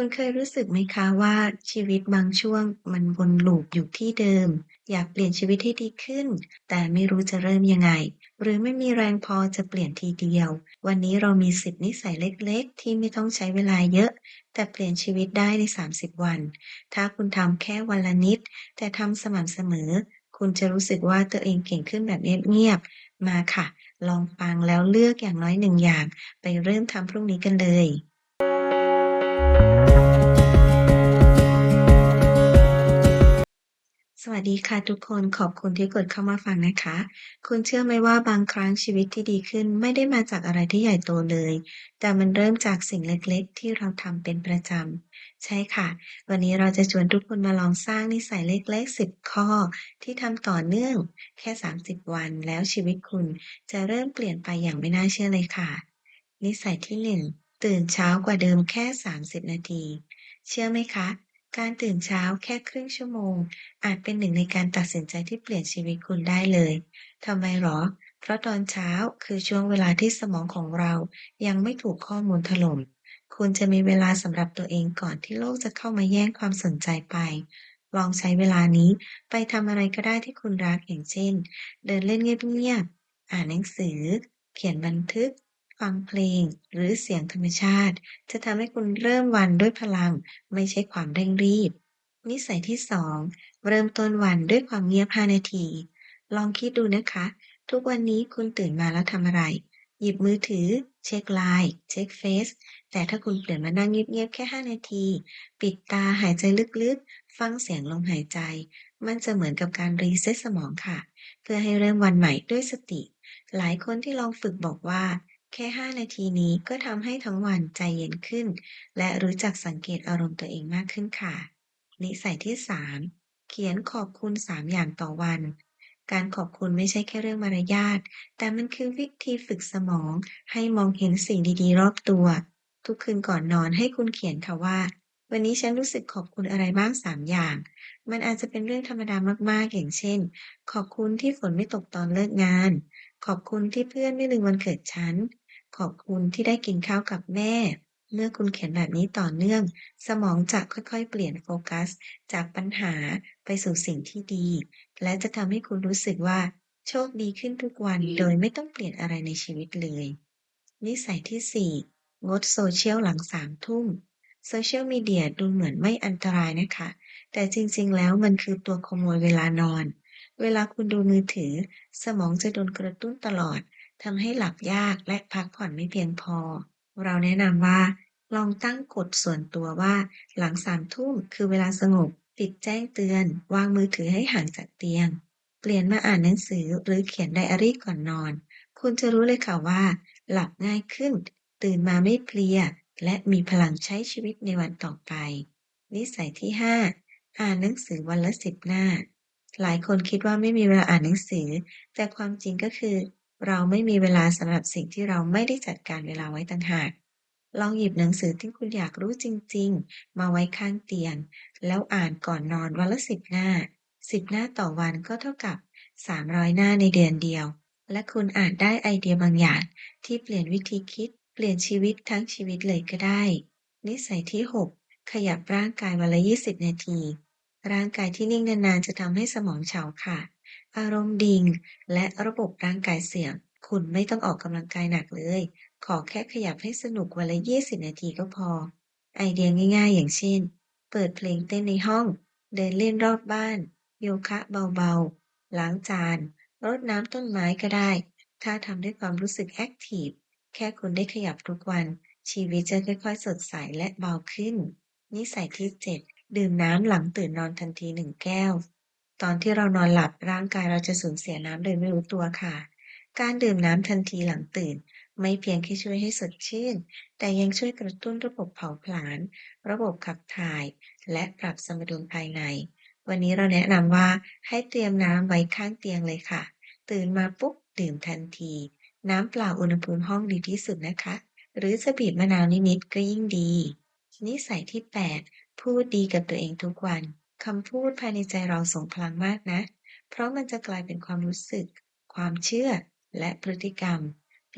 คุณเคยรู้สึกไหมคะว่าชีวิตบางช่วงมันวนลูปอยู่ที่เดิม อยากเปลี่ยนชีวิตให้ดีขึ้น แต่ไม่รู้จะเริ่มยังไง หรือไม่มีแรงพอจะเปลี่ยนทีเดียว วันนี้เรามีสิบนิสัยเล็กๆ ที่ไม่ต้องใช้เวลาเยอะ แต่เปลี่ยนชีวิตได้ใน 30 วัน ถ้าคุณทำแค่วันละนิด แต่ทำสม่ำเสมอ คุณจะรู้สึกว่าตัวเองเก่งขึ้นแบบเงียบๆมาค่ะ ลองฟังแล้วเลือกอย่างน้อยหนึ่งอย่าง ไปเริ่มทำพรุ่งนี้กันเลย สวัสดีค่ะทุกคน ขอบคุณที่กดเข้ามาฟังนะคะ คุณเชื่อไหมว่าบางครั้งชีวิตที่ดีขึ้นไม่ได้มาจากอะไรที่ใหญ่โตเลย แต่มันเริ่มจากสิ่งเล็กๆ ที่เราทำเป็นประจำ ใช่ค่ะ วันนี้เราจะชวนทุกคนมาลองสร้างนิสัยเล็กๆ 10 ข้อ ที่ทำต่อเนื่อง แค่ 30 วัน แล้วชีวิตคุณจะเริ่มเปลี่ยนไปอย่างไม่น่าเชื่อเลยค่ะ นิสัยที่ 1 ตื่นเช้ากว่าเดิมแค่ 30 นาที เชื่อไหมคะ การตื่นเช้าแค่ครึ่งชั่วโมง อาจเป็นหนึ่งในการตัดสินใจที่เปลี่ยนชีวิตคุณได้เลยทำไมหรอ เพราะตอนเช้าคือช่วงเวลาที่สมองของเรายังไม่ถูกข้อมูลถล่ม คุณจะมีเวลาสำหรับตัวเองก่อนที่โลกจะเข้ามาแย่งความสนใจไป ลองใช้เวลานี้ไปทำอะไรก็ได้ที่คุณรักอย่างเช่น เดินเล่นเงียบๆ อ่านหนังสือ เขียนบันทึก ฟังเพลง หรือเสียงธรรมชาติ จะทำให้คุณเริ่มวันด้วยพลัง ไม่ใช่ความเร่งรีบ นิสัยที่สองเริ่มต้นวันด้วยความเงียบ 5 นาที ลองคิดดูนะคะ ทุกวันนี้คุณตื่นมาแล้วทำอะไร หยิบมือถือ เช็คไลน์เช็คเฟซแต่ถ้าคุณเปลี่ยนมานั่งเงียบๆแค่ 5 นาที ปิดตาหายใจลึกๆ ฟังเสียงลมหายใจ มันจะเหมือนกับการรีเซ็ตสมองค่ะ เพื่อให้เริ่มวันใหม่ด้วยสติ หลายคนที่ลองฝึกบอกว่า แค่ 5 นาทีนี้ก็ทำให้ทั้งวันใจเย็นขึ้น และรู้จักสังเกตอารมณ์ตัวเองมากขึ้นค่ะ นิสัยที่ 3 เขียนขอบคุณ 3 อย่างต่อวัน การขอบคุณไม่ใช่แค่เรื่องมารยาท แต่มันคือวิธีฝึกสมอง ให้มองเห็นสิ่งดีๆ รอบตัว ทุกคืนก่อนนอนให้คุณเขียนค่ะว่า วันนี้ฉันรู้สึกขอบคุณอะไรบ้าง 3 อย่าง มันอาจจะเป็นเรื่องธรรมดามากๆ อย่างเช่น ขอบคุณที่ฝนไม่ตกตอนเลิกงานขอบคุณที่เพื่อนไม่ลืมวันเกิดฉัน ขอบคุณที่ได้กินข้าวกับแม่ เมื่อคุณเขียนแบบนี้ต่อเนื่อง สมองจะค่อยๆ เปลี่ยนโฟกัส จากปัญหาไปสู่สิ่งที่ดี และจะทำให้คุณรู้สึกว่า โชคดีขึ้นทุกวันโดยไม่ต้องเปลี่ยนอะไรในชีวิตเลย นิสัยที่ 4 งดโซเชียลหลังสามทุ่มโซเชียลมีเดียดูเหมือนไม่อันตรายนะคะ แต่จริงๆ แล้วมันคือตัวขโมยเวลานอน เวลาคุณดูมือถือ สมองจะโดนกระตุ้นตลอด ทำให้หลับยากและพักผ่อนไม่เพียงพอ เราแนะนำว่า ลองตั้งกฎส่วนตัวว่า หลังสามทุ่มคือเวลาสงบ ปิดแจ้งเตือน วางมือถือให้ห่างจากเตียง เปลี่ยนมาอ่านหนังสือหรือเขียนไดอารี่ก่อนนอน คุณจะรู้เลยค่ะว่า หลับง่ายขึ้น ตื่นมาไม่เพลีย และมีพลังใช้ชีวิตในวันต่อไป นิสัยที่ 5 อ่านหนังสือวันละสิบหน้า หลายคนคิดว่าไม่มีเวลาอ่านหนังสือ แต่ความจริงก็คือ เราไม่มีเวลาสำหรับสิ่งที่เราไม่ได้จัดการเวลาไว้ต่างหาก ลองหยิบหนังสือที่คุณอยากรู้จริง ๆ มาไว้ข้างเตียง แล้วอ่านก่อนนอนวันละสิบหน้า สิบหน้าต่อวันก็เท่ากับ 300 หน้าในเดือนเดียว และคุณอาจได้ไอเดียบางอย่าง ที่เปลี่ยนวิธีคิด เปลี่ยนชีวิตทั้งชีวิตเลยก็ได้ นิสัยที่ 6 ขยับร่างกายวันละ 20 นาที ร่างกายที่นิ่งนานๆจะทำให้สมองเฉาค่ะ อารมณ์ดิ่ง และระบบร่างกายเสี่ยมคุณไม่ต้องออกกำลังกายหนักเลย ขอแค่ขยับให้สนุกวันละ 20 นาทีก็พอ ไอเดียง่ายๆ อย่างเช่น เปิดเพลงเต้นในห้อง เดินเล่นรอบบ้าน โยคะเบาๆ ล้างจาน รดน้ำต้นไม้ก็ได้ ถ้าทำด้วยความรู้สึกแอคทีฟ แค่คุณได้ขยับทุกวัน ชีวิตจะค่อยๆ สดใสและเบาขึ้น นิสัยที่ 7 ดื่มน้ำหลังตื่นนอนทันทีหนึ่งแก้ว ตอนที่เรานอนหลับร่างกายเราจะสูญเสียน้ำโดยไม่รู้ตัวค่ะ การดื่มน้ำทันทีหลังตื่น ไม่เพียงแค่ช่วยให้สดชื่น แต่ยังช่วยกระตุ้นระบบเผาผลาญ ระบบขับถ่าย และปรับสมดุลภายใน วันนี้เราแนะนำว่าให้เตรียมน้ำไว้ข้างเตียงเลยค่ะ ตื่นมาปุ๊บดื่มทันที น้ำเปล่าอุณหภูมิห้องดีที่สุดนะคะ หรือจะบีบมะนาวนิดๆก็ยิ่งดี นิสัยที่ 8 พูดดีกับตัวเองทุกวัน คำพูดภายในใจเราส่งพลังมากนะ เพราะมันจะกลายเป็นความรู้สึก ความเชื่อ และพฤติกรรม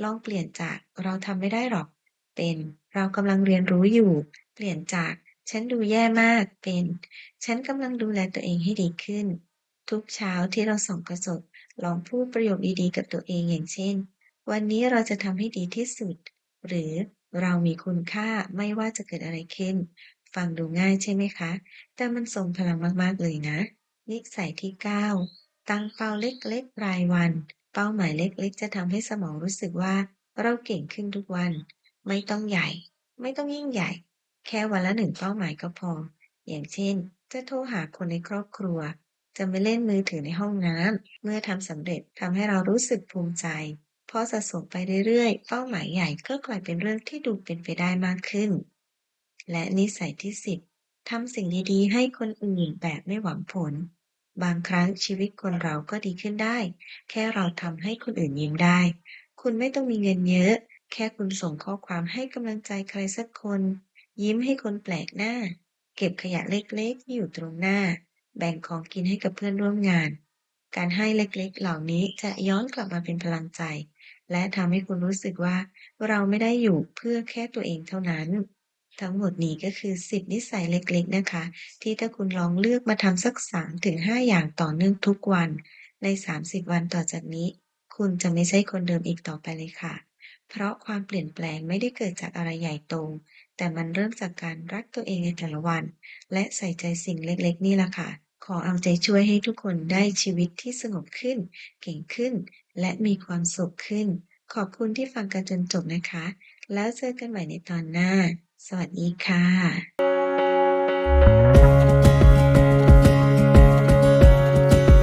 ลองเปลี่ยนจากเราทำไม่ได้หรอก เป็นเรากำลังเรียนรู้อยู่ เปลี่ยนจากฉันดูแย่มากเป็น ฉันกำลังดูแลตัวเองให้ดีขึ้น ทุกเช้าที่เราส่องกระจกลองพูดประโยคดีๆ กับตัวเองอย่างเช่น วันนี้เราจะทำให้ดีที่สุด หรือเรามีคุณค่าไม่ว่าจะเกิดอะไรขึ้น ฟังดูง่ายใช่ไหมคะ แต่มันทรงพลังมาก ๆ เลยนะ นิสัยที่ 9 ตั้งเป้าเล็ก ๆ รายวัน เป้าหมายเล็ก ๆ จะทำให้สมองรู้สึกว่า เราเก่งขึ้นทุกวัน ไม่ต้องใหญ่ ไม่ต้องยิ่งใหญ่ แค่วันละ1เป้าหมายก็พอ อย่างเช่น จะโทรหาคนในครอบครัว จะไม่เล่นมือถือในห้องน้ำเมื่อทำสำเร็จทำให้เรารู้สึกภูมิใจพอสะสมไปเรื่อยๆ เป้าหมายใหญ่ก็กลายเป็นเรื่องที่ดูเป็นไปได้มากขึ้น และนิสัยที่10ทำสิ่งดี ๆ ให้คนอื่นแบบไม่หวังผล บางครั้งชีวิตคนเราก็ดีขึ้นได้ แค่เราทำให้คนอื่นยิ้มได้ คุณไม่ต้องมีเงินเยอะ แค่คุณส่งข้อความให้กำลังใจใครสักคน ยิ้มให้คนแปลกหน้า เก็บขยะเล็กๆที่อยู่ตรงหน้า แบ่งของกินให้กับเพื่อนร่วมงาน การให้เล็กๆ เหล่านี้จะย้อนกลับมาเป็นพลังใจ และทำให้คุณรู้สึกว่าเราไม่ได้อยู่เพื่อแค่ตัวเองเท่านั้น ทั้งหมดนี้ก็คือ 10 นิสัยเล็กๆนะคะ ที่ถ้าคุณลองเลือกมาทำสัก 3-5 อย่างต่อเนื่องทุกวัน ใน 30 วันต่อจากนี้ คุณจะไม่ใช่คนเดิมอีกต่อไปเลยค่ะ เพราะความเปลี่ยนแปลงไม่ได้เกิดจากอะไรใหญ่โต แต่มันเริ่มจากการรักตัวเองในแต่ละวัน และใส่ใจสิ่งเล็กๆ นี่แหละค่ะ ขอเอาใจช่วยให้ทุกคนได้ชีวิตที่สงบขึ้น เก่งขึ้น และมีความสุขขึ้น ขอบคุณที่ฟังกันจนจบนะคะ แล้วเจอกันใหม่ในตอนหน้า สวัสดีค่ะ